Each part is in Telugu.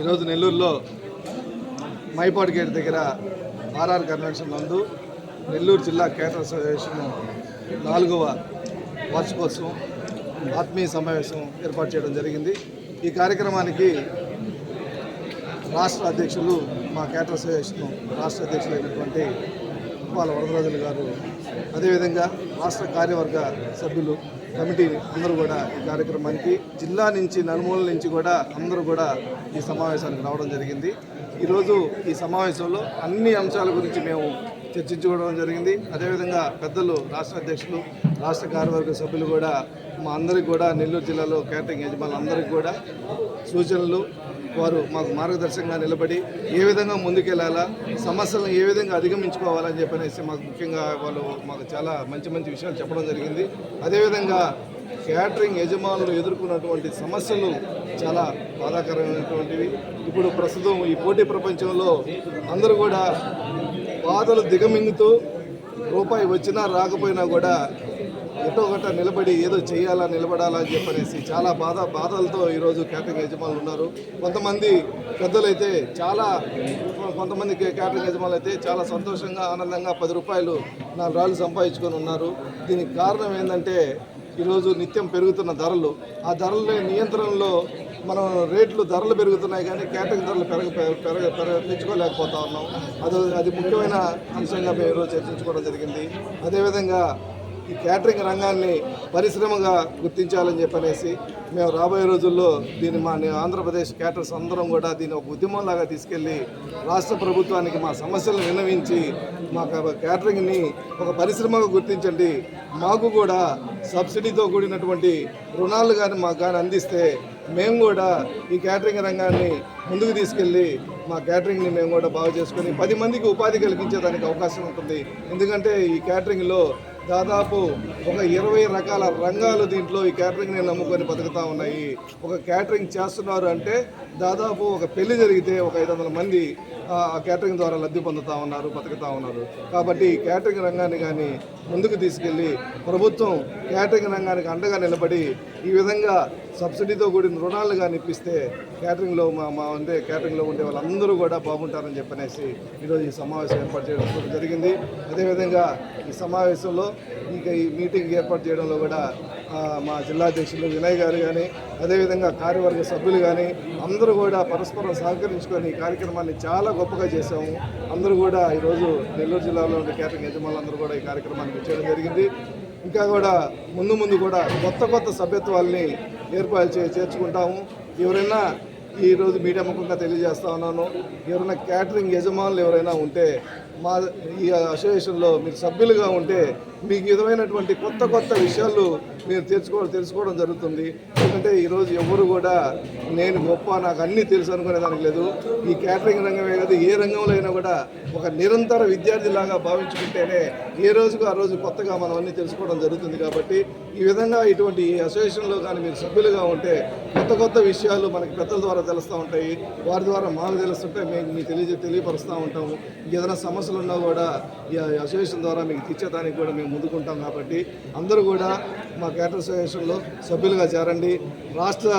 ఈరోజు నెల్లూరులో మైపాడు గేట్ దగ్గర ఆర్ఆర్ కన్వెన్షన్ నందు నెల్లూరు జిల్లా కేటర్ అసోసియేషన్ నాలుగవ వార్షికోత్సవం ఆత్మీయ సమావేశం ఏర్పాటు చేయడం జరిగింది. ఈ కార్యక్రమానికి రాష్ట్ర అధ్యక్షులు మా కేటర్ అసోసియేషన్ రాష్ట్ర అధ్యక్షులైనటువంటి ఉప్పాల వరదరాజులు గారు అదేవిధంగా రాష్ట్ర కార్యవర్గ సభ్యులు కమిటీ అందరూ కూడా ఈ కార్యక్రమానికి జిల్లా నుంచి నలుమూల నుంచి కూడా అందరూ కూడా ఈ సమావేశానికి రావడం జరిగింది. ఈరోజు ఈ సమావేశంలో అన్ని అంశాల గురించి మేము చర్చించుకోవడం జరిగింది. అదేవిధంగా పెద్దలు రాష్ట్ర అధ్యక్షులు రాష్ట్ర కార్యవర్గ సభ్యులు కూడా మా అందరికి కూడా నెల్లూరు జిల్లాలో క్యాటరింగ్ యజమానులందరికీ కూడా సూచనలు వారు మాకు మార్గదర్శకంగా నిలబడి ఏ విధంగా ముందుకెళ్ళాలా సమస్యలను ఏ విధంగా అధిగమించుకోవాలని చెప్పనేసి మాకు ముఖ్యంగా వాళ్ళు మాకు చాలా మంచి మంచి విషయాలు చెప్పడం జరిగింది. అదేవిధంగా క్యాటరింగ్ యజమానులు ఎదుర్కొన్నటువంటి సమస్యలు చాలా బాధాకరమైనటువంటివి. ఇప్పుడు ప్రస్తుతం ఈ పోటీ ప్రపంచంలో అందరూ కూడా బాధలు దిగమింగుతూ రూపాయి వచ్చినా రాకపోయినా కూడా ఎటో గట్ట నిలబడి ఏదో చేయాలా నిలబడాలా అని చెప్పనేసి చాలా బాధ బాధలతో ఈరోజు క్యాటరింగ్ యజమానులు ఉన్నారు. కొంతమంది పెద్దలైతే చాలా కొంతమంది క్యాటరింగ్ యజమానులు అయితే చాలా సంతోషంగా ఆనందంగా పది రూపాయలు నాలుగు రాళ్ళు సంపాదించుకొని ఉన్నారు. దీనికి కారణం ఏంటంటే ఈరోజు నిత్యం పెరుగుతున్న ధరలు. ఆ ధరల నియంత్రణలో మనం రేట్లు ధరలు పెరుగుతున్నాయి కానీ క్యాటరింగ్ ధరలు పెరగ పెరగ పెరగ పెంచుకోలేకపోతా ఉన్నాం. అది అది ముఖ్యమైన అంశంగా మేము ఈరోజు చర్చించుకోవడం జరిగింది. అదేవిధంగా ఈ క్యాటరింగ్ రంగాన్ని పరిశ్రమగా గుర్తించాలని చెప్పనేసి మేము రాబోయే రోజుల్లో దీన్ని మా ఆంధ్రప్రదేశ్ క్యాటర్స్ అందరం కూడా దీన్ని ఒక ఉద్యమంలాగా తీసుకెళ్ళి రాష్ట్ర ప్రభుత్వానికి మా సమస్యలను విన్నవించి మా క్యాటరింగ్ని ఒక పరిశ్రమగా గుర్తించండి. మాకు కూడా సబ్సిడీతో కూడినటువంటి రుణాలు కానీ మాకు కానీ అందిస్తే మేము కూడా ఈ క్యాటరింగ్ రంగాన్ని ముందుకు తీసుకెళ్ళి మా క్యాటరింగ్ని మేము కూడా బాగు చేసుకొని పది మందికి ఉపాధి కలిగించేదానికి అవకాశం ఉంటుంది. ఎందుకంటే ఈ క్యాటరింగ్లో దాదాపు ఒక ఇరవై రకాల రంగాలు దీంట్లో ఈ క్యాటరింగ్ని నమ్ముకొని బతుకుతా ఉన్నాయి. ఒక క్యాటరింగ్ చేస్తున్నారు అంటే దాదాపు ఒక పెళ్ళి జరిగితే ఒక ఐదు వందల మంది ఆ క్యాటరింగ్ ద్వారా లబ్ధి పొందుతూ ఉన్నారు బతుకుతూ ఉన్నారు. కాబట్టి క్యాటరింగ్ రంగాన్ని కానీ ముందుకు తీసుకెళ్ళి ప్రభుత్వం క్యాటరింగ్ రంగానికి అండగా నిలబడి ఈ విధంగా సబ్సిడీతో కూడిన రుణాలు కానీ ఇప్పిస్తే క్యాటరింగ్లో మా మా ఉండే క్యాటరింగ్లో ఉండే వాళ్ళందరూ కూడా బాగుంటారని చెప్పనేసి ఈరోజు ఈ సమావేశం ఏర్పాటు చేయడం జరిగింది. అదేవిధంగా ఈ సమావేశంలో ఇంకా ఈ మీటింగ్ ఏర్పాటు చేయడంలో కూడా మా జిల్లా అధ్యక్షులు వినయ్ గారు కానీ అదేవిధంగా కార్యవర్గ సభ్యులు కానీ అందరూ కూడా పరస్పరం సహకరించుకొని ఈ కార్యక్రమాన్ని చాలా గొప్పగా చేశాము. అందరూ కూడా ఈరోజు నెల్లూరు జిల్లాలో ఉండే క్యాటరింగ్ యజమానులందరూ కూడా ఈ కార్యక్రమానికి చేయడం జరిగింది. ఇంకా కూడా ముందు ముందు కూడా కొత్త కొత్త సభ్యత్వాల్ని ఏర్పాటు చే చేర్చుకుంటాము. ఎవరైనా ఈరోజు మీడియా ముఖంగా తెలియజేస్తా ఉన్నాను. ఎవరైనా క్యాటరింగ్ యజమానులు ఎవరైనా ఉంటే మా ఈ అసోసియేషన్లో మీరు సభ్యులుగా ఉంటే మీకు విధమైనటువంటి కొత్త కొత్త విషయాలు మీరు తెలుసుకో తెలుసుకోవడం జరుగుతుంది. ఎందుకంటే ఈరోజు ఎవరు కూడా నేను గొప్ప నాకు అన్నీ తెలుసు అనుకునే దానికి లేదు. ఈ క్యాటరింగ్ రంగమే కాదు ఏ రంగంలో అయినా కూడా ఒక నిరంతర విద్యార్థిలాగా భావించుకుంటేనే ఏ రోజుకు ఆ రోజు కొత్తగా మనం అన్నీ తెలుసుకోవడం జరుగుతుంది కాబట్టి ఈ విధంగా ఇటువంటి ఈ అసోసియేషన్లో కానీ మీరు సభ్యులుగా ఉంటే కొత్త కొత్త విషయాలు మనకి పెద్దల ద్వారా తెలుస్తూ ఉంటాయి. వారి ద్వారా మాకు తెలుస్తుంటే మేము మీకు తెలియజే తెలియపరుస్తూ ఉంటాము. ఏదైనా సమస్యలు ఉన్నా కూడా ఈ అసోసియేషన్ ద్వారా మీకు తీర్చేదానికి కూడా మేము ముందుకుంటాం కాబట్టి అందరూ కూడా మా క్యాటర్ అసోసియేషన్లో సభ్యులుగా చేరండి. రాష్ట్ర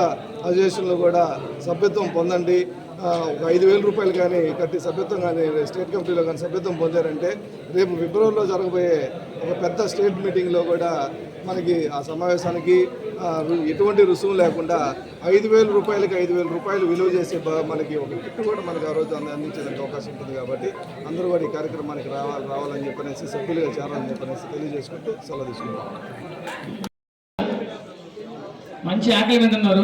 అసోసియేషన్లో కూడా సభ్యత్వం పొందండి. ఒక ఐదు వేల రూపాయలు కానీ కట్టి సభ్యత్వం కానీ స్టేట్ కమిటీలో కానీ సభ్యత్వం పొందారంటే రేపు ఫిబ్రవరిలో జరగబోయే ఒక పెద్ద స్టేట్ మీటింగ్లో కూడా మనకి ఆ సమావేశానికి ఎటువంటి రుసుము లేకుండా ఐదు వేల రూపాయలకి ఐదు వేల రూపాయలు విలువ చేసే మనకి ఒక కిట్ కూడా మనకి ఆ రోజు అందించడానికి అవకాశం ఉంటుంది కాబట్టి అందరూ కూడా ఈ కార్యక్రమానికి రావాలి రావాలని చెప్పనేసి సభ్యులుగా చేరాలని చెప్పనేసి తెలియజేసుకుంటూ సెలవు తీసుకుంటాం మంచి ఆకలి మీద ఉన్నారు.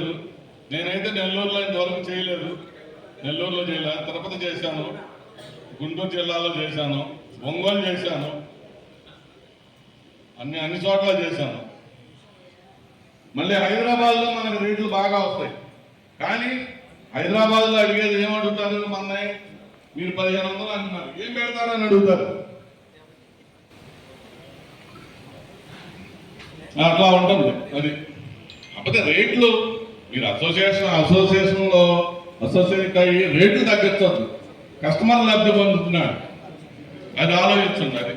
చేయలేదు నేనైతే నెల్లూరులో ఇంతవరకు చేయలేదు. నెల్లూరులో చేయలేదు తిరుపతి చేశాను. గుంటూరు జిల్లాలో చేశాను. ఒంగోలు చేశాను. అన్ని అన్ని చోట్ల చేశాను. మళ్ళీ హైదరాబాద్లో మనకు రేట్లు బాగా వస్తాయి. కానీ హైదరాబాద్లో అడిగేది ఏమడుగుతారు మన్నయ్య మీరు పదిహేను వందలు అంటున్నారు. ఏం పెడతారని అడుగుతారు. అట్లా ఉంటుంది. అది. కాకపోతే రేట్లు మీరు అసోసియేషన్ అసోసియేషన్లో అసోసియేట్ అయ్యి రేట్లు తగ్గించద్దు. కస్టమర్ లబ్ధి పొందుతున్నాడు అది ఆలోచించండి అది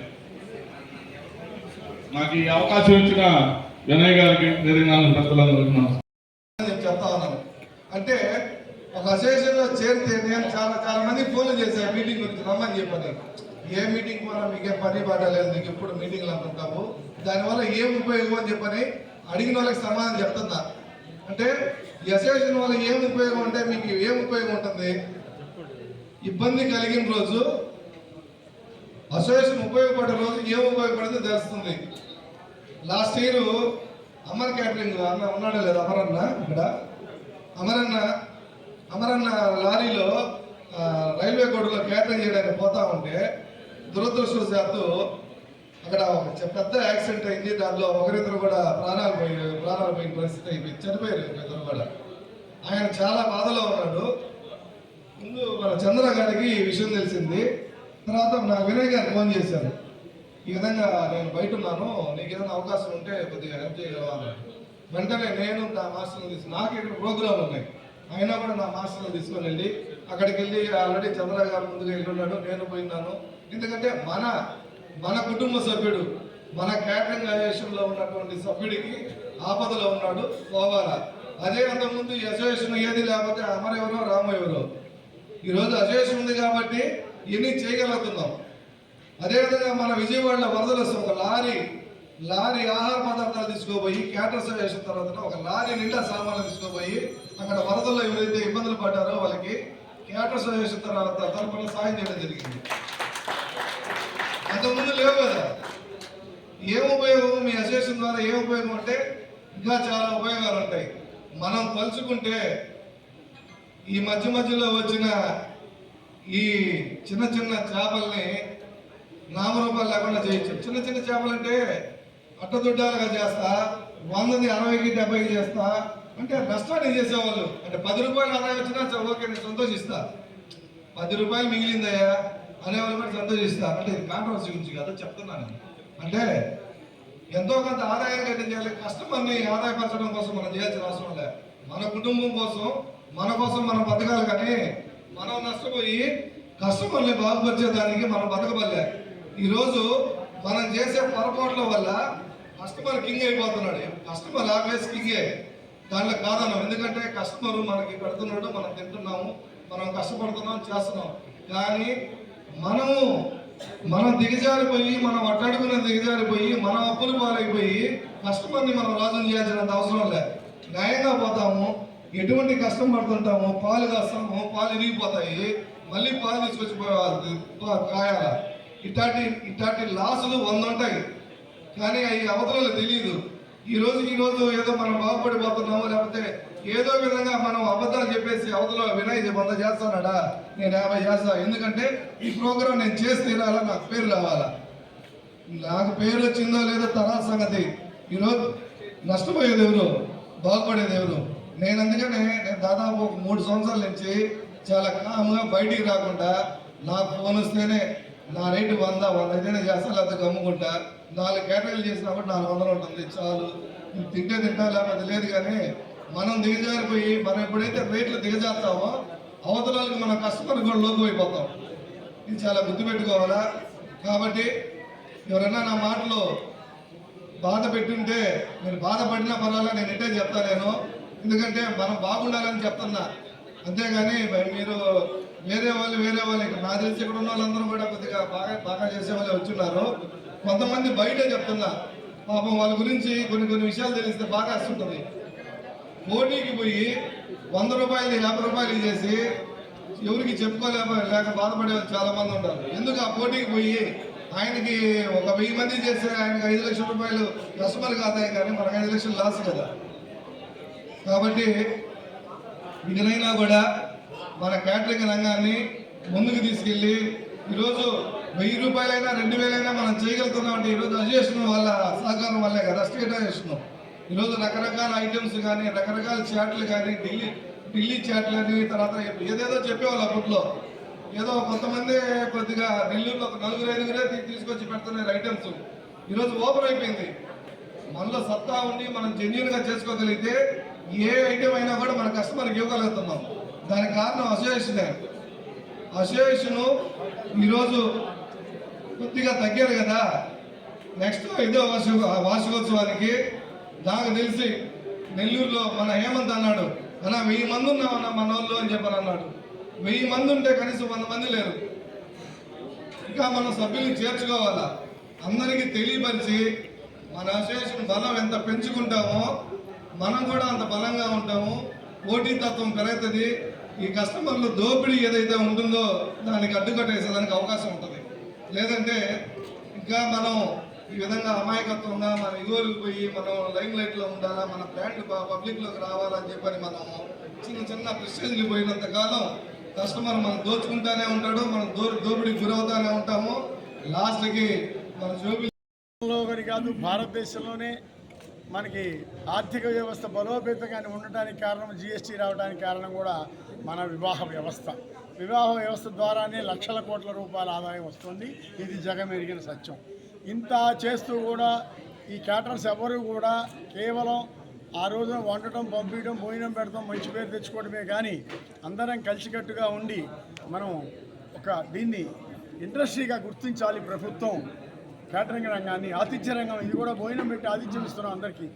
నాకు ఈ అవకాశం ఇచ్చిన వినయ్ గారికి తెలంగాణ పెద్దలందరికీ నేను చెప్తా ఉన్నాను. అంటే ఒక అసోసియేషన్లో చేరితే నేను చాలా చాలా మంది ఫోన్లు చేశాను మీటింగ్ గురించి రమ్మని చెప్పని. ఏ మీటింగ్ వల్ల మీకేం పని పాట లేదు మీకు ఎప్పుడు మీటింగ్లు అంటుంటాము దానివల్ల ఏం ఉపయోగం అని చెప్పని అడిగిన వాళ్ళకి సమాధానం చెప్తున్నా. అంటే ఈ అసోసియేషన్ వల్ల ఏం ఉపయోగం అంటే మీకు ఏం ఉపయోగం ఉంటుంది? ఇబ్బంది కలిగిన రోజు అసోసియేషన్ ఉపయోగపడే రోజు ఏం ఉపయోగపడింది తెలుస్తుంది. లాస్ట్ ఇయర్ అమర్ క్యాటరింగ్ అన్న ఉన్నాడే లేదా? అమరన్న ఇక్కడ. అమరన్న అమరన్న లారీలో రైల్వే కోడ్లో క్యాటరింగ్ చేయడానికి పోతా ఉంటే దురదృష్టవశాత్తు అక్కడ పెద్ద యాక్సిడెంట్ అయింది. దానిలో ఒకరిద్దరు కూడా ప్రాణాలు పోయి ప్రాణాలు పోయిన పరిస్థితి అయిపోయి చనిపోయారు ఇద్దరు కూడా. ఆయన చాలా బాధలో ఉన్నాడు. ముందు మన చంద్ర గారికి ఈ విషయం తెలిసింది. తర్వాత నా వినయ్ గారు ఫోన్ చేశాను. ఈ విధంగా నేను బయట ఉన్నాను. నీకు ఏదైనా అవకాశం ఉంటే కొద్దిగా హెల్ప్ చేయగలవా వెంటనే నేను నా మాస్టర్ని తీసి నాకు ఇక్కడ ప్రోగ్రాంలు ఉన్నాయి. అయినా కూడా నా మాస్టర్ని తీసుకొని వెళ్ళి అక్కడికి వెళ్ళి ఆల్రెడీ చంద్ర గారు ముందుగా వెళ్ళి ఉన్నాడు నేను పోయినాను ఎందుకంటే మన మన కుటుంబ సభ్యుడు మన క్యాటరింగ్ అసోసియేషన్లో ఉన్నటువంటి సభ్యుడికి ఆపదలో ఉన్నాడు పోవాలా? అదే అంతకుముందు ఈ అసోసియేషన్ ఏది లేకపోతే అమర ఎవరో రామ ఎవరో. ఈరోజు అసోసియేషన్ ఉంది కాబట్టి ఇన్ని చేయగలుగుతున్నాం? అదేవిధంగా మన విజయవాడలో వరదలు వస్తే ఒక లారీ లారీ ఆహార పదార్థాలు తీసుకోపోయి క్యాటర్స్ వేసిన తర్వాత ఒక లారీ నిండా సామాన్లు తీసుకోపోయి అక్కడ వరదల్లో ఎవరైతే ఇబ్బందులు పడ్డారో వాళ్ళకి క్యాటర్స్ వేసిన తర్వాత తరపున సాయం చేయడం జరిగింది. అంతకుముందు లేవు కదా. ఏం ఉపయోగం మీ అసోసియేషన్ ద్వారా ఏం ఉపయోగం అంటే? ఇంకా చాలా ఉపయోగాలు ఉంటాయి. మనం తలుచుకుంటే ఈ మధ్య మధ్యలో వచ్చిన ఈ చిన్న చిన్న చేపల్ని నామరూపాలు లేకుండా చేయొచ్చు. చిన్న చిన్న చేపలు అంటే అట్టదుడ్డాలుగా చేస్తా వందని అరవైకి డెబ్బైకి చేస్తా. అంటే నష్టాన్ని చేసేవాళ్ళు. అంటే పది రూపాయలు ఆదాయం వచ్చినా ఓకే నేను సంతోషిస్తా. పది రూపాయలు మిగిలిందయ్యా. అనేవాళ్ళు కూడా సంతోషిస్తా అంటే ఇది కాంట్రవర్సీ గురించి కదా చెప్తున్నాను. అంటే ఎంతో కొంత ఆదాయాన్ని అయితే చేయాలి కస్టమర్ని ఆదాయపరచడం కోసం మనం చేయాల్సిన అవసరం లేదు మన కుటుంబం కోసం మన కోసం మనం బతకాలి కానీ మనం నష్టపోయి కస్టమర్ని బాగుపరిచేదానికి మనం బతకబల్లే ఈరోజు మనం చేసే పొరపాట్ల వల్ల కస్టమర్ కింగ్ అయిపోతున్నాడు. కస్టమర్ ఆల్వేస్ కింగే దాంట్లో కాదన్నాం ఎందుకంటే కస్టమర్ మనకి పెడుతున్నాడు మనం తింటున్నాము మనం కష్టపడుతున్నాం చేస్తున్నాం. కానీ మనము మనం దిగజారిపోయి మనం అట్టడుగున దిగజారిపోయి మనం అప్పులు పాలైపోయి కస్టమర్ని మనం రాజుని చేయాల్సినంత అవసరం లే న్యాయంగా పోతాము ఎటువంటి కష్టం పడుతుంటాము పాలు కాస్తాము పాలు ఇరిగిపోతాయి మళ్ళీ పాలు తీసుకొచ్చి కాయాల ఇట్లాంటి ఇట్లాంటి లాసులు వంద ఉంటాయి కానీ అవి అవతలలో తెలియదు. ఈ రోజు ఈ రోజు ఏదో మనం బాగుపడిపోతున్నాము లేకపోతే ఏదో విధంగా మనం అబద్ధాలు చెప్పేసి అవతల వినయ్ వంద చేస్తానడా? నేను యాభై చేస్తా. ఎందుకంటే ఈ ప్రోగ్రాం నేను చేసి తీరాలా నాకు పేరు రావాలా? నాకు పేరు వచ్చిందో లేదో తరా సంగతి. ఈరోజు నష్టపోయేది ఎవరు? బాగుపడేది ఎవరు? నేను అందుకనే నేను దాదాపు ఒక మూడు సంవత్సరాల నుంచి చాలా కామ్గా బయటికి రాకుండా నాకు ఫోన్ వస్తేనే నా రేటు వంద వంద ఏదైనా చేస్తా లేకపోతే గమ్ముకుంటా. నాలుగు కేటరీలు చేసినా కూడా నాలుగు వందలు ఉంటుంది. చాలు. నువ్వు తింటే తింటా లేకపోతే లేదు కానీ మనం దిగజారిపోయి మనం ఎప్పుడైతే రేట్లు దిగజారుతామో అవతలాలకు మన కస్టమర్ కూడా లోపు అయిపోతాం ఇది చాలా గుర్తుపెట్టుకోవాలా? కాబట్టి ఎవరన్నా నా మాటలు బాధ పెట్టుంటే మీరు బాధపడినా పర్వాలా? నేను ఇట్టే చెప్తా నేను. ఎందుకంటే మనం బాగుండాలని చెప్తున్నా. అంతేగాని మీరు వేరే వాళ్ళు వేరే వాళ్ళు ఇక్కడ నా తెలిసి ఇక్కడ ఉన్న వాళ్ళందరూ కూడా కొద్దిగా బాగా బాగా చేసే వాళ్ళు వచ్చున్నారు. కొంతమంది బయట చెప్తున్నా. పాపం వాళ్ళ గురించి కొన్ని కొన్ని విషయాలు తెలిస్తే బాగా వస్తుంటుంది పోటీకి పోయి వంద రూపాయలు యాభై రూపాయలు చేసి ఎవరికి చెప్పుకోలేక లేక బాధపడే వాళ్ళు చాలా మంది ఉంటారు. ఎందుకు ఆ పోటీకి పోయి ఆయనకి ఒక వెయ్యి మంది చేస్తే ఆయనకి ఐదు లక్షల రూపాయలు కస్టమర్ కాదాయి కానీ మనకు ఐదు లక్షలు లాస్ కదా. కాబట్టి ఇకనైనా కూడా మన క్యాటరింగ్ రంగాన్ని ముందుకు తీసుకెళ్ళి ఈరోజు వెయ్యి రూపాయలైనా రెండు వేలైనా మనం చేయగలుగుతున్నాం అంటే ఈరోజు చేస్తున్నాం వాళ్ళ సహకారం వల్లే కదా స్టేట్ అజేషన్ ఈరోజు రకరకాల ఐటమ్స్ కానీ రకరకాల చాట్లు కానీ ఢిల్లీ ఢిల్లీ చాట్లు అని తర్వాత ఏదేదో చెప్పేవాళ్ళు అప్పట్లో. ఏదో కొంతమంది కొద్దిగా నెల్లూరులో ఒక నలుగురు ఐదుగురే తీసుకొచ్చి పెడుతున్నారు ఐటమ్స్. ఈరోజు ఓపెన్ అయిపోయింది. మనలో సత్తా ఉండి మనం జెన్యున్గా చేసుకోగలిగితే ఏ ఐటమ్ అయినా కూడా మన కస్టమర్కి ఇవ్వగలుగుతున్నాం. దానికి కారణం అసోసియేషనే అసోసియేషను ఈరోజు కొద్దిగా తగ్గారు కదా. నెక్స్ట్ ఇదే వార్షిక వార్షికోత్సవానికి నాకు తెలిసి నెల్లూరులో మన హేమంత్ అన్నాడు అన్న వెయ్యి మంది ఉన్నామన్న మన వాళ్ళు అని చెప్పని అన్నాడు. వెయ్యి మంది ఉంటే కనీసం వంద మంది లేరు. ఇంకా మనం సభ్యుల్ని చేర్చుకోవాలా? అందరికీ తెలియపరిచి మన అసోసియేషన్ బలం ఎంత పెంచుకుంటామో మనం కూడా అంత బలంగా ఉంటాము. పోటీతత్వం పెరుగుతుంది. ఈ కస్టమర్లు దోపిడీ ఏదైతే ఉంటుందో దానికి అడ్డుకట్టేసేదానికి అవకాశం ఉంటుంది. లేదంటే ఇంకా మనం ఈ విధంగా అమాయకత్వంగా మన ఇగోరికి పోయి మనం లైమ్ లైట్లో ఉండాలా మన బ్రాండ్ పబ్లిక్లోకి రావాలని చెప్పని మనం చిన్న చిన్న ప్రెస్టేజ్లు పోయినంత కాలం కస్టమర్ మనం దోచుకుంటానే ఉంటాడు మనం దో దోపిడీకి గురవుతానే ఉంటాము. లాస్ట్కి మన జోబిలో కాదు భారతదేశంలోనే మనకి ఆర్థిక వ్యవస్థ బలోపేతంగా ఉండటానికి కారణం జిఎస్టీ రావడానికి కారణం కూడా మన వివాహ వ్యవస్థ. వివాహ వ్యవస్థ ద్వారానే లక్షల కోట్ల రూపాయల ఆదాయం వస్తుంది. ఇది జగమెరిగిన సత్యం. ఇంత చేస్తూ కూడా ఈ క్యాటర్స్ ఎవరు కూడా కేవలం ఆ రోజున వండటం పంపించడం భోజనం పెడతాం మంచి పేరు తెచ్చుకోవడమే కానీ అందరం కలిసికట్టుగా ఉండి మనం ఒక దీన్ని ఇండస్ట్రీగా గుర్తించాలి ప్రభుత్వం కేటరింగ్ రంగాన్ని ఆతిథ్య రంగం. ఇది కూడా భోజనం పెట్టి ఆతిథ్యం ఇస్తున్నాం అందరికీ.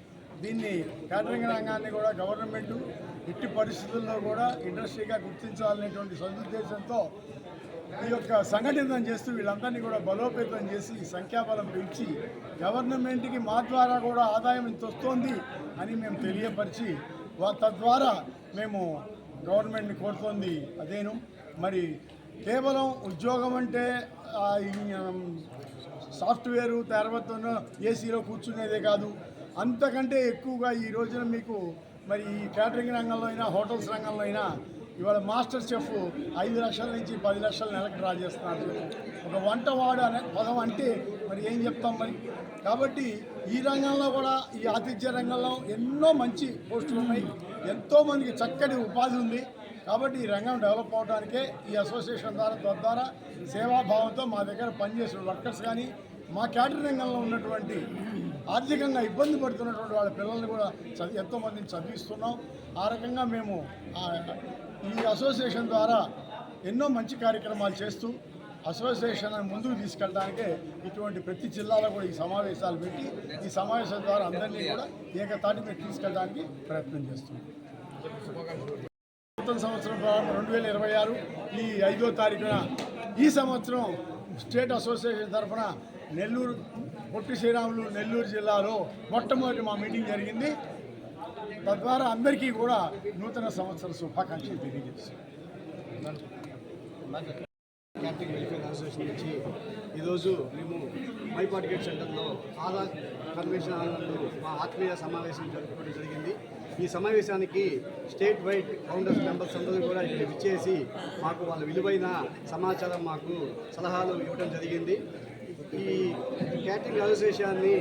దీన్ని కేటరింగ్ రంగాన్ని కూడా గవర్నమెంట్ ఎట్టి పరిస్థితుల్లో కూడా ఇండస్ట్రీగా గుర్తించాలనేటువంటి సదుద్దేశంతో ఈ యొక్క సంఘటితం చేస్తూ వీళ్ళందరినీ కూడా బలోపేతం చేసి సంఖ్యాబలం పెంచి గవర్నమెంట్కి మా ద్వారా కూడా ఆదాయం ఇంత వస్తోంది అని మేము తెలియపరిచి తద్వారా మేము గవర్నమెంట్ని కోరుతోంది అదేను. మరి కేవలం ఉద్యోగం అంటే సాఫ్ట్వేరు తర్వాత ఏసీలో కూర్చునేదే కాదు. అంతకంటే ఎక్కువగా ఈ రోజున మీకు మరి ఈ క్యాటరింగ్ రంగంలో అయినా హోటల్స్ రంగంలో అయినా ఇవాళ మాస్టర్ చెఫ్ ఐదు లక్షల నుంచి పది లక్షల నెలకు డ్రా చేస్తున్నారు. ఒక వంటవాడు అనే పదం అంటే మరి ఏం చెప్తాం మరి? కాబట్టి ఈ రంగంలో కూడా ఈ ఆతిథ్య రంగంలో ఎన్నో మంచి పోస్టులు ఉన్నాయి. ఎంతోమందికి చక్కటి ఉపాధి ఉంది. కాబట్టి ఈ రంగం డెవలప్ అవడానికే ఈ అసోసియేషన్ ద్వారా తద్వారా సేవాభావంతో మా దగ్గర పనిచేసిన వర్కర్స్ కానీ మా క్యాటరింగ్ రంగంలో ఉన్నటువంటి ఆర్థికంగా ఇబ్బంది పడుతున్నటువంటి వాళ్ళ పిల్లల్ని కూడా చదివి ఎంతోమందిని చదివిస్తున్నాం. ఆ రకంగా మేము ఈ అసోసియేషన్ ద్వారా ఎన్నో మంచి కార్యక్రమాలు చేస్తూ అసోసియేషన్ ముందుకు తీసుకెళ్ళడానికే ఇటువంటి ప్రతి జిల్లాలో కూడా ఈ సమావేశాలు పెట్టి ఈ సమావేశం ద్వారా అందరినీ కూడా ఏకతాటి మీద తీసుకెళ్ళడానికి ప్రయత్నం చేస్తున్నాం. నూతన సంవత్సరం ప్రారంభం రెండు వేల ఇరవై ఆరు ఈ ఐదో తారీఖున ఈ సంవత్సరం స్టేట్ అసోసియేషన్ తరఫున నెల్లూరు పొట్టి శ్రీరాములు నెల్లూరు జిల్లాలో మొట్టమొదటి మా మీటింగ్ జరిగింది. తద్వారా అందరికీ కూడా నూతన సంవత్సర శుభాకాంక్షలు తెలియజేస్తాం క్యాటరింగ్ వెల్ఫేర్ అసోసియేషన్ నుంచి ఈరోజు మేము మైపాటి గేట్ సెంటర్లో ఆధార్ కన్వెన్షన్ హాల్లో మా ఆత్మీయ సమావేశం జరుపుకోవడం జరిగింది. ఈ సమావేశానికి స్టేట్ వైడ్ ఫౌండర్స్ మెంబర్స్ అందరూ కూడా ఇక్కడ విచ్చేసి మాకు వాళ్ళ విలువైన సమాచారం మాకు సలహాలు ఇవ్వడం జరిగింది. ఈ క్యాటరింగ్ అసోసియేషన్ని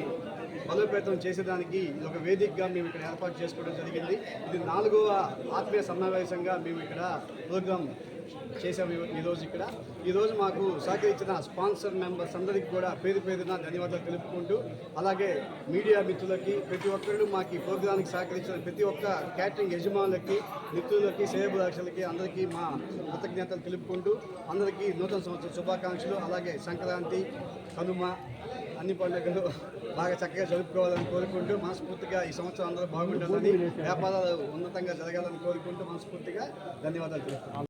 బలోపేతం చేసేదానికి ఇది ఒక వేదికగా మేము ఇక్కడ ఏర్పాటు చేసుకోవడం జరిగింది. ఇది నాలుగవ ఆత్మీయ సమావేశంగా మేము ఇక్కడ ప్రోగ్రాం చేసాము ఈ- ఈరోజు ఇక్కడ. ఈరోజు మాకు సహకరించిన స్పాన్సర్ మెంబర్స్ అందరికీ కూడా పేరు పేరున ధన్యవాదాలు తెలుపుకుంటూ అలాగే మీడియా మిత్రులకి ప్రతి ఒక్కరు మాకు ఈ ప్రోగ్రాంకి సహకరించిన ప్రతి ఒక్క క్యాటరింగ్ యజమానులకి మిత్రులకి శ్రేయభిలాషులకి అందరికీ మా కృతజ్ఞతలు తెలుపుకుంటూ అందరికీ నూతన సంవత్సర శుభాకాంక్షలు అలాగే సంక్రాంతి కనుమ అన్ని పండుగలు బాగా చక్కగా జరుపుకోవాలని కోరుకుంటూ మనస్ఫూర్తిగా ఈ సంవత్సరం అందరూ బాగుండాలని వ్యాపారాలు ఉన్నతంగా జరగాలని కోరుకుంటూ మనస్ఫూర్తిగా ధన్యవాదాలు తెలుపుతున్నాను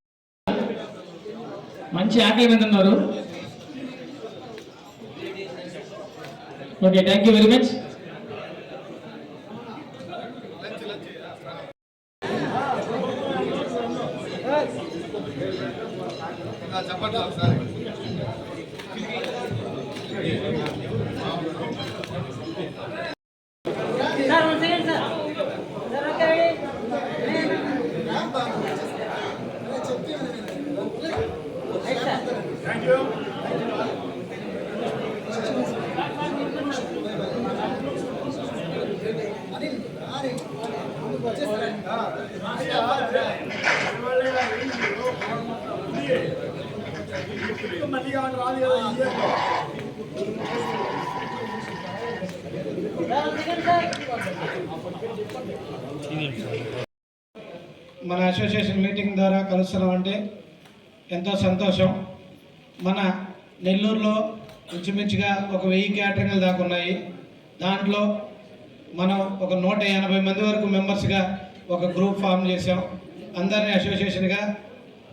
మంచి ఆకలి మీద ఉన్నారు. Okay thank you very much చెప్పండి ఒకసారి మళ్ళీ కావాలి రాదు కదా ఇయ్యే. మన అసోసియేషన్ మీటింగ్ ద్వారా కలుస్తున్నాం అంటే ఎంతో సంతోషం. మన నెల్లూరులో ఇంచుమించుగా ఒక వెయ్యి క్యాటరింగ్లు దాకా ఉన్నాయి. దాంట్లో మనం ఒక నూట ఎనభై మంది వరకు మెంబర్స్గా ఒక గ్రూప్ ఫామ్ చేసాం అందరినీ అసోసియేషన్గా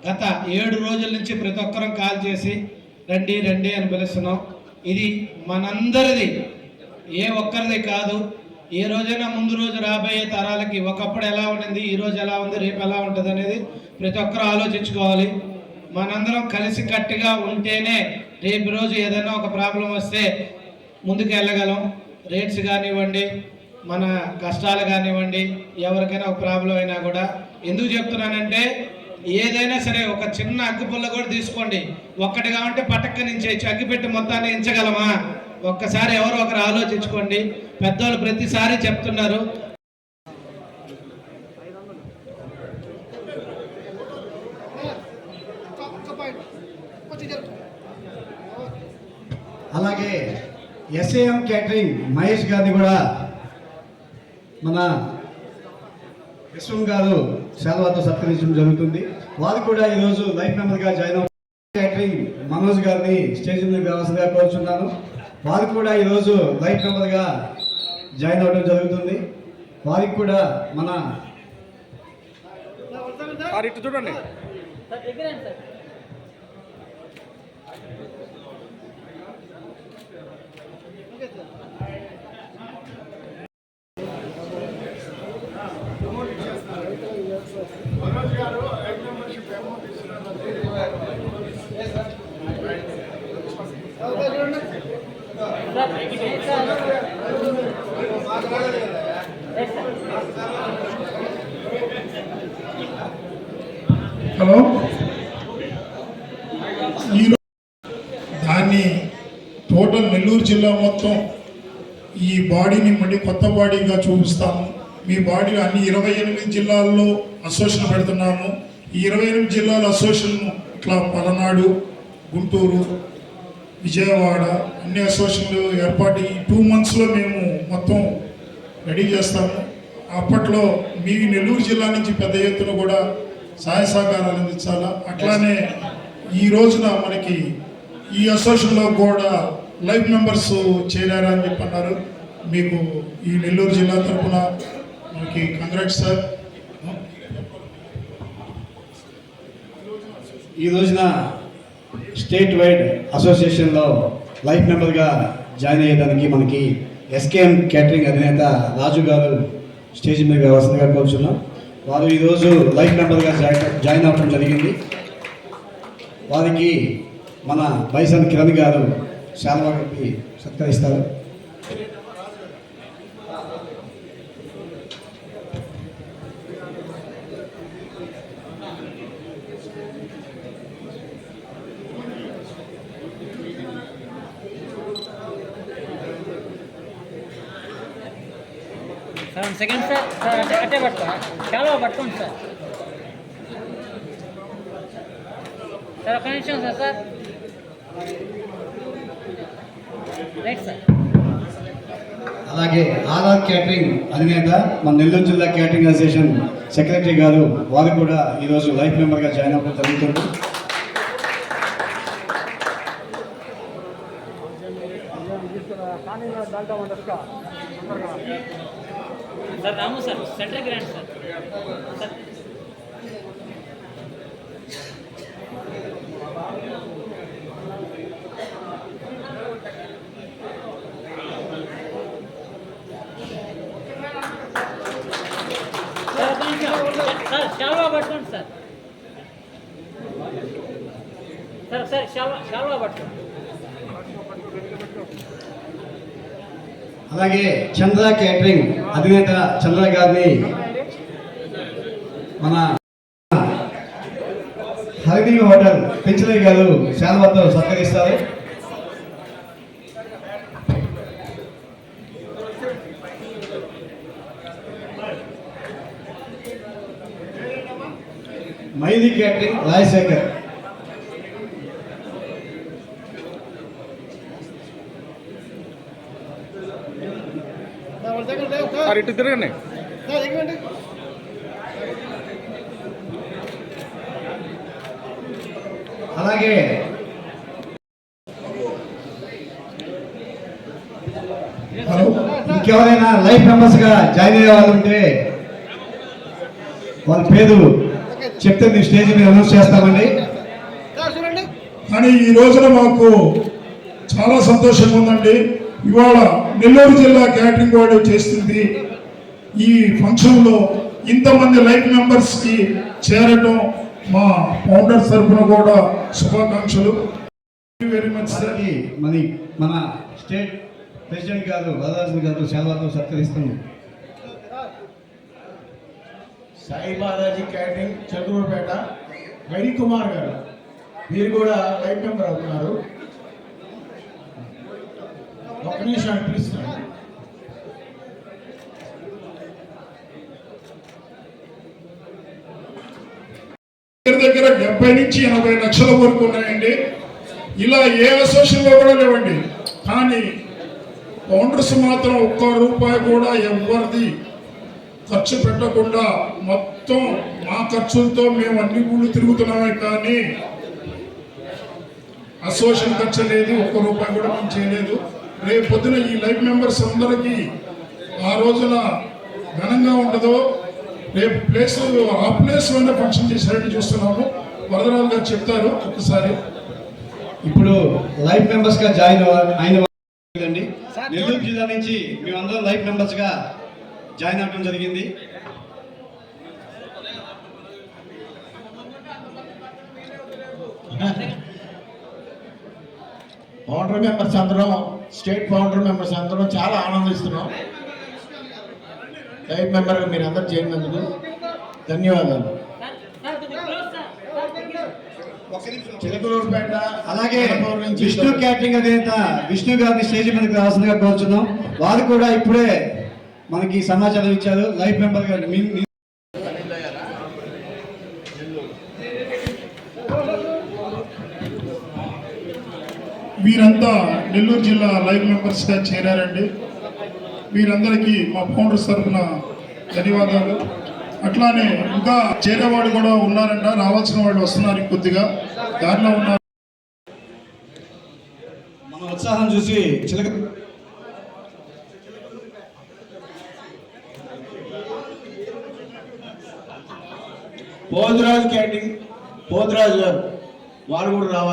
గత ఏడు రోజుల నుంచి ప్రతి ఒక్కరం కాల్ చేసి రండి రండి అని పిలుస్తున్నాం. ఇది మనందరిది. ఏ ఒక్కరిది కాదు. ఏ రోజైనా ముందు రోజు రాబోయే తరాలకి ఒకప్పుడు ఎలా ఉండింది ఈ రోజు ఎలా ఉంది రేపు ఎలా ఉంటుంది అనేది ప్రతి ఒక్కరు ఆలోచించుకోవాలి. మనందరం కలిసి కట్టిగా ఉంటేనే రేపు రోజు ఏదైనా ఒక ప్రాబ్లం వస్తే ముందుకు వెళ్ళగలం. రేట్స్ కానివ్వండి మన కష్టాలు కానివ్వండి ఎవరికైనా ఒక ప్రాబ్లం అయినా కూడా. ఎందుకు చెప్తున్నానంటే ఏదైనా సరే ఒక చిన్న అగ్గిపుల్ల కూడా తీసుకోండి. ఒక్కటి కావంటే పటక్క నుంచి అగ్గిపెట్టి మొత్తాన్ని ఎంచగలమా? ఒక్కసారి ఎవరో ఒకరు ఆలోచించుకోండి. పెద్దోళ్ళు ప్రతిసారి చెప్తున్నారు. అలాగే ఎస్ఏఎం క్యాటరింగ్ మహేష్ గారిని కూడా మన విశ్వం గారు సెలవుతో సత్కరించడం జరుగుతుంది. వారు కూడా ఈరోజు లైఫ్ మెంబర్గా జాయిన్ అవుతారు క్యాటరింగ్ మనోజ్ గారిని స్టేజ్ మీద వ్యవస్థగా కోరుచున్నాను. వారు కూడా ఈరోజు లైఫ్ మెంబర్గా జాయిన్ అవ్వడం జరుగుతుంది. వారికి కూడా మన Manoj garu egg membership amount ఇస్తున్నారు హలో ఈరో దాన్ని టోటల్ నెల్లూరు సంవత్సరం మొత్తం ఈ బాడీని మళ్ళీ కొత్త బాడీగా చూపిస్తాము. మీ బాడీ అన్ని ఇరవై ఎనిమిది జిల్లాల్లో అసోసియేషన్ పెడుతున్నాము. ఈ ఇరవై ఎనిమిది జిల్లాల అసోసియేషన్ ఇట్లా పలనాడు గుంటూరు విజయవాడ అన్ని అసోసియేషన్లు ఏర్పాటు ఈ టూ మంత్స్లో మేము మొత్తం రెడీ చేస్తాము. అప్పట్లో మీ నెల్లూరు జిల్లా నుంచి పెద్ద ఎత్తున కూడా సహాయ సహకారాలు అందించాలా? అట్లానే ఈ రోజున మనకి ఈ అసోసియేషన్లో కూడా లైఫ్ మెంబర్స్ చేరారా అని చెప్పి అన్నారు మీకు ఈ నెల్లూరు జిల్లా తరఫున మనకి కంగ్రాట్స్ సార్ ఈ రోజున స్టేట్ వైడ్ అసోసియేషన్లో లైఫ్ మెంబర్గా జాయిన్ అయ్యేదానికి మనకి ఎస్కేఎం క్యాటరింగ్ అధినేత రాజు గారు స్టేజ్ మీద వ్యవస్థగా కోరుచున్నాం. వారు ఈరోజు లైఫ్ మెంబర్గా జాయిన్ జాయిన్ అవ్వడం జరిగింది. వారికి మన బైసన్ కిరణ్ గారు శాల్వా కప్పి సత్కరిస్తారు. సెవెన్ సెకండ్స్ సార్ సార్ అట్టే అట్టే పట్టుకోండి చాలా పట్టుకోండి సార్. సార్ ఒక్క నిమిషం సార్ సార్ రైట్ సార్ అలాగే ఆర్ఆర్ క్యాటరింగ్ అధినేత మన నెల్లూరు జిల్లా క్యాటరింగ్ అసోసియేషన్ సెక్రటరీ గారు వారు కూడా ఈరోజు లైఫ్ మెంబర్గా జాయిన్ అవ్వడం జరుగుతుంది. Sir Ramu sir center grand sir sir. Sir ఒక్క నిమిషం సార్ షాల్వా పట్టుకోండి సార్ సార్ సార్ షాల్వా షాల్వా పట్టుకోండి అలాగే చంద్ర క్యాటరింగ్ అధినేత చంద్ర గారిని మన హరిణి హోటల్ పెంచలయ్య గారు శాల్వాతో సత్కరిస్తారు. మైలీ క్యాటరింగ్ రాజశేఖర్. ఇటు తిరగండి. అలాగే. హలో ఇంకెవరైనా లైఫ్ మెంబర్స్గా జాయిన్ అయ్యే వాళ్ళు ఉంటే వాళ్ళ పేరు చెప్తే మేము స్టేజ్ మీద అనౌన్స్ చేస్తామండి. కానీ ఈ రోజున మాకు చాలా సంతోషంగా ఉందండి. ఇవాళ నెల్లూరు జిల్లా క్యాటరింగ్ వాడు చేస్తుంది ఈ ఫంక్షన్లో ఇంతమంది లైఫ్ మెంబర్స్కి చేరటం మా ఫౌండర్ తరఫున కూడా శుభాకాంక్షలు. వెరీ మచ్ సార్ సార్కి మన మన స్టేట్ ప్రెసిడెంట్ గారు వరదాసు గారు సేవలతో సత్కరిస్తున్నాం సాయి బాలాజీ క్యాటరింగ్ చంద్రూరుపేట హరి కుమార్ గారు. వీరు కూడా లైఫ్ మెంబర్ అవుతున్నారు. ఒక నిమిషం పిలుస్తున్నాను దగ్గర దగ్గర డెబ్బై నుంచి ఎనభై లక్షల వరకు ఉన్నాయండి. ఇలా ఏ అసోసియేషన్లో కూడా లేవండి. కానీ ఫౌండర్స్ మాత్రం ఒక్క రూపాయి కూడా ఎవరిది ఖర్చు పెట్టకుండా మొత్తం మా ఖర్చులతో మేము అన్ని ఊళ్ళు తిరుగుతున్నామే కానీ అసోసియేషన్ ఖర్చు లేదు ఒక్క రూపాయి కూడా మేము చేయలేదు. రేపు పొద్దున ఈ లైఫ్ మెంబర్స్ అందరికీ ఆ రోజున ఘనంగా ఉండదో రేపు ప్లేస్ ఆ ప్లేస్లోనే ఫంక్షన్ చేసేటట్టు చూస్తున్నాము. వరదరాజు గారు చెప్తారు ఒకసారి ఇప్పుడు లైఫ్ మెంబర్స్గా జాయిన్ అయిన వాళ్ళండి నెల్లూరు జిల్లా నుంచి మేమందరం లైఫ్ మెంబర్స్గా జాయిన్ అవ్వడం జరిగింది. ఫౌండర్ మెంబర్స్ అందరం స్టేట్ ఫౌండర్ మెంబర్స్ అందరం చాలా ఆనందిస్తున్నాం. లైఫ్ మెంబర్గా మీరు అందరు చేరినందుకు ధన్యవాదాలు సార్ సార్ కొద్దిగా క్లోజ్ సార్ సార్ కొద్దిగా చిలకలూరుపేట అలాగే విష్ణు క్యాటరింగ్ అధినేత విష్ణు గారిని స్టేజ్ మీదకి రావాల్సిందిగా కోరుచున్నాం. వారు కూడా ఇప్పుడే మనకి సమాచారం ఇచ్చారు. లైఫ్ మెంబర్ గారు వీరంతా నెల్లూరు జిల్లా లైవ్ మెంబర్స్గా చేరారండి. వీరందరికీ మా ఫౌండర్స్ తరఫున ధన్యవాదాలు. అట్లానే ఇంకా చేరేవాడు కూడా ఉన్నారంట రావాల్సిన వాళ్ళు వస్తున్నారు కొద్దిగా. దారిలో ఉన్నారు మన ఉత్సాహం చూసి చిలక పోతురాజు క్యాంటీన్ పోతురాజు గారు వారు కూడా రావాలి.